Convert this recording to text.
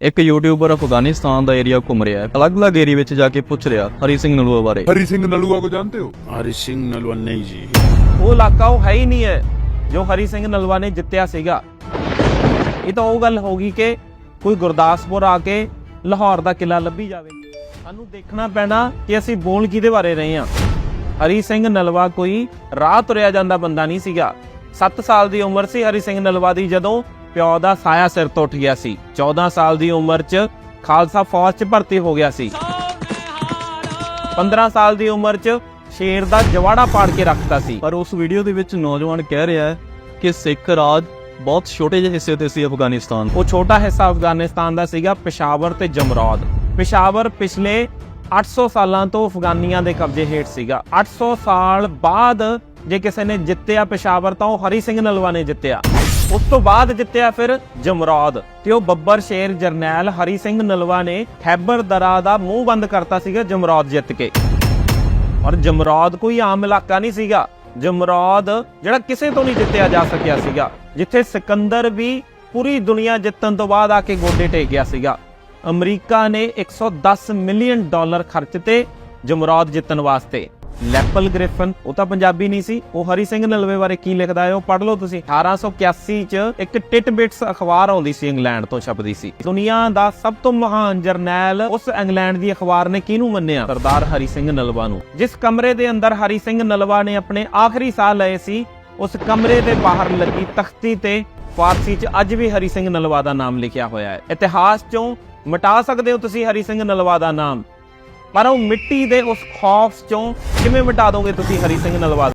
ਇੱਕ ਯੂਟਿਊਬਰ ਅਫਗਾਨਿਸਤਾਨ ਦਾ ਏਰੀਆ ਘੁੰਮ ਰਿਹਾ ਹੈ ਅਲੱਗ-ਅਲੱਗ ਏਰੀਆ ਵਿੱਚ ਜਾ ਕੇ ਪੁੱਛ ਰਿਹਾ ਹਰੀ ਸਿੰਘ ਨਲੂਆ ਬਾਰੇ हरी सिंह नलुआ को जानते हो हरि सिंह नलवन नहीं जी ਉਹ ਇਲਾਕਾ ਉਹ ਹੈ ਹੀ ਨਹੀਂ ਹੈ ਜੋ ਹਰੀ ਸਿੰਘ ਨਲਵਾ ਨੇ ਜਿੱਤਿਆ ਸੀਗਾ ਇਹ ਤਾਂ ਉਹ ਗੱਲ ਹੋ ਗਈ ਕਿ ਕੋਈ ਗੁਰਦਾਸਪੁਰ ਆ ਕੇ ਲਾਹੌਰ ਦਾ ਕਿਲਾ ਲੱਭੀ ਜਾਵੇ ਸਾਨੂੰ ਦੇਖਣਾ ਪੈਣਾ ਕਿ ਅਸੀਂ ਬੋਲ ਕਿਹਦੇ ਬਾਰੇ ਰਹੇ ਹਾਂ ਹਰੀ ਸਿੰਘ ਨਲਵਾ ਕੋਈ ਰਾਹ ਤੁਰਿਆ ਜਾਂਦਾ ਬੰਦਾ ਨਹੀਂ ਸੀਗਾ 7 ਸਾਲ ਦੀ ਉਮਰ ਸੀ ਹਰੀ ਸਿੰਘ ਨਲਵਾ ਦੀ ਜਦੋਂ ਪਿਓ ਦਾ ਸਾਇਆ ਸਿਰ ਤੋਂ ਉੱਠ ਗਿਆ ਸੀ। 14 ਸਾਲ ਦੀ ਉਮਰ 'ਚ ਖਾਲਸਾ ਫੌਜ 'ਚ ਭਰਤੀ ਹੋ ਗਿਆ ਸੀ। 15 ਸਾਲ ਦੀ ਉਮਰ 'ਚ ਸ਼ੇਰ ਦਾ ਜਵਾੜਾ ਪਾੜ ਕੇ ਰੱਖਤਾ ਸੀ। ਪਰ ਉਸ ਵੀਡੀਓ ਦੇ ਵਿੱਚ ਨੌਜਵਾਨ ਕਹਿ ਰਿਹਾ ਹੈ ਕਿ ਸਿੱਖ ਰਾਜ ਬਹੁਤ ਛੋਟੇ ਜਿਹੇ ਹਿੱਸੇ ਤੇ ਸੀ ਅਫਗਾਨਿਸਤਾਨ ਉਹ ਛੋਟਾ ਹਿੱਸਾ ਅਫਗਾਨਿਸਤਾਨ ਦਾ ਸੀਗਾ ਪਿਸ਼ਾਵਰ ਤੇ ਜਮਰੌਦ। ਪਿਸ਼ਾਵਰ ਪਿਛਲੇ 800 ਸਾਲਾਂ ਤੋਂ ਅਫਗਾਨੀਆਂ ਦੇ ਕਬਜ਼ੇ ਹੇਠ ਸੀਗਾ। 800 ਸਾਲ ਬਾਅਦ ਜੇ ਕਿਸੇ ਨੇ ਜਿੱਤਿਆ ਪਿਸ਼ਾਵਰ ਤਾਂ ਉਹ ਹਰੀ ਸਿੰਘ ਨਲਵਾ ਨੇ ਜਿੱਤਿਆ। ਉਸ ਤੋਂ ਬਾਅਦ ਜਿੱਤਿਆ ਫਿਰ ਜਮਰੌਦ ਤੇ ਉਹ ਬੱਬਰ ਸ਼ੇਰ, ਜਰਨੈਲ ਹਰੀ ਸਿੰਘ ਨਲਵਾ ਨੇ ਖੈਬਰ ਦਰਾ ਦਾ ਮੂੰਹ ਬੰਦ ਕਰਤਾ ਸੀਗਾ ਜਮਰੌਦ ਜਿੱਤ ਕੇ। ਔਰ ਜਮਰੌਦ ਕੋਈ ਆਮ ਇਲਾਕਾ ਨਹੀਂ ਸੀਗਾ। ਜਮਰੌਦ ਜਿਹੜਾ ਕਿਸੇ ਤੋਂ ਨਹੀਂ ਜਿੱਤਿਆ ਜਾ ਸਕਿਆ ਸੀਗਾ, ਜਿੱਥੇ ਸਿਕੰਦਰ ਵੀ ਪੂਰੀ ਦੁਨੀਆ ਜਿੱਤਣ ਤੋਂ ਬਾਅਦ ਆ ਕੇ ਗੋਡੇ ਟੇਕ ਗਿਆ ਸੀਗਾ। ਅਮਰੀਕਾ ਨੇ 110 ਮਿਲੀਅਨ ਡਾਲਰ ਖਰਚ ਤੇ ਜਮਰੌਦ ਜਿੱਤਣ ਵਾਸਤੇ ਲੈਪਲ ਗ੍ਰਿਫਨ, ਉਹ ਤਾਂ ਪੰਜਾਬੀ ਨਹੀਂ ਸੀ। ਉਹ ਹਰੀ ਸਿੰਘ ਨਲਵੇ ਬਾਰੇ ਕੀ ਲਿਖਦਾ ਹੈ, ਉਹ ਪੜ੍ਹ ਲਓ ਤੁਸੀਂ। 1881 ਚ ਇੱਕ ਟਿਟਬਿਟਸ ਅਖਬਾਰ ਆਉਂਦੀ ਸੀ ਇੰਗਲੈਂਡ ਤੋਂ ਛਪਦੀ ਸੀ। ਦੁਨੀਆ ਦਾ ਸਭ ਤੋਂ ਮਹਾਨ ਜਰਨੈਲ ਉਸ ਇੰਗਲੈਂਡ ਦੀ ਅਖਬਾਰ ਨੇ ਕਿਹਨੂੰ ਮੰਨਿਆ? ਸਰਦਾਰ ਹਰੀ ਸਿੰਘ ਨਲਵਾ ਨੂੰ। ਜਿਸ ਕਮਰੇ ਦੇ ਅੰਦਰ ਹਰੀ ਸਿੰਘ ਨਲਵਾ ਨੇ ਆਪਣੇ ਆਖਰੀ ਸਾਹ ਲਏ ਸੀ, ਉਸ ਕਮਰੇ ਦੇ ਬਾਹਰ ਲੱਗੀ ਤਖਤੀ ਤੇ ਫਾਰਸੀ ਚ ਅੱਜ ਵੀ ਹਰੀ ਸਿੰਘ ਨਲਵਾ ਦਾ ਨਾਮ ਲਿਖਿਆ ਹੋਇਆ ਹੈ। ਇਤਿਹਾਸ ਚੋਂ ਮਿਟਾ ਸਕਦੇ ਹੋ ਤੁਸੀਂ ਹਰੀ ਸਿੰਘ ਨਲਵਾ ਦਾ ਨਾਮ। ਪਰ ਉਹ ਮਿੱਟੀ ਦੇ ਉਸ ਖੌਫ ਚੋਂ ਕਿਵੇਂ ਮਿਟਾ ਦੋਗੇ ਤੁਸੀਂ ਹਰੀ ਸਿੰਘ ਨਲਵਾ